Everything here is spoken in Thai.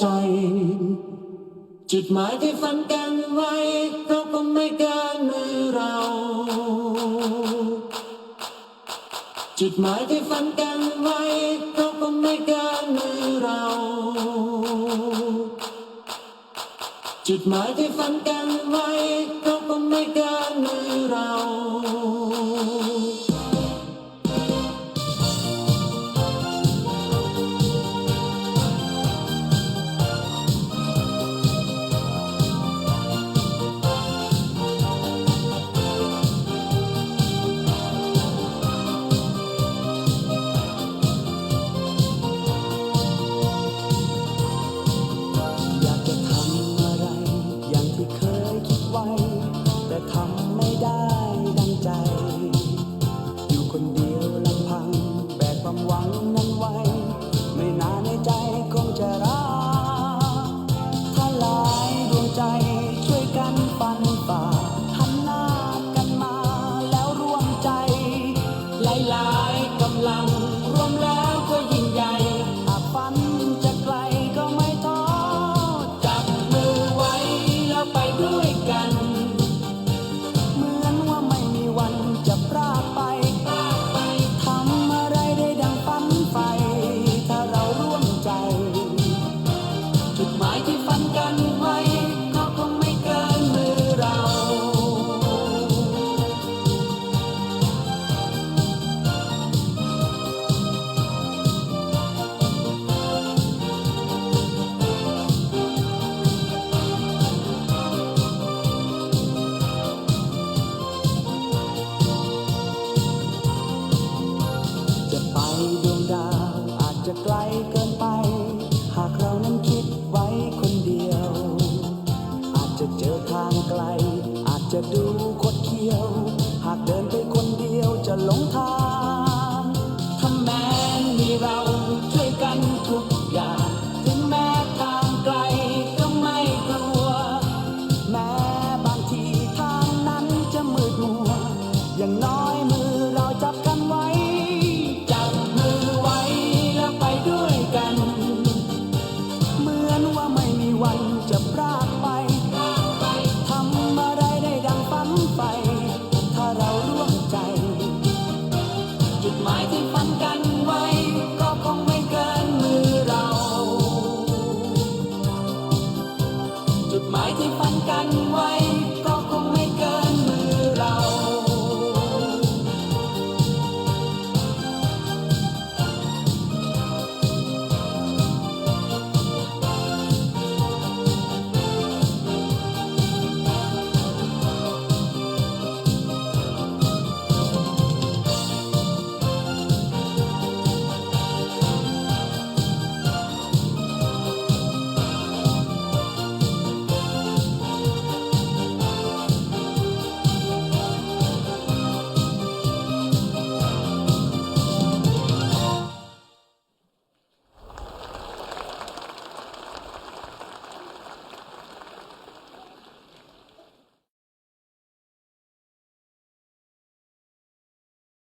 ใจ จุดหมายที่ฝันกันไว้ก็คงไม่เกินมือเรา จุดหมายที่ฝันกันไว้ก็คงไม่เกินมือเรา จุดหมายที่ฝันกันไว้ ว จะไปดวงดาวอาจจะไกลเกินไป หากเรานั้นคิดไว้คนเดียว อาจจะเจอทางไกล อาจจะดูคดเคี้ยว หากเดินไปคนเดียวจะหลงทางถ้าแม้มีเราช่วยกันทุกอย่าง ไมาที่ฝันกันไว้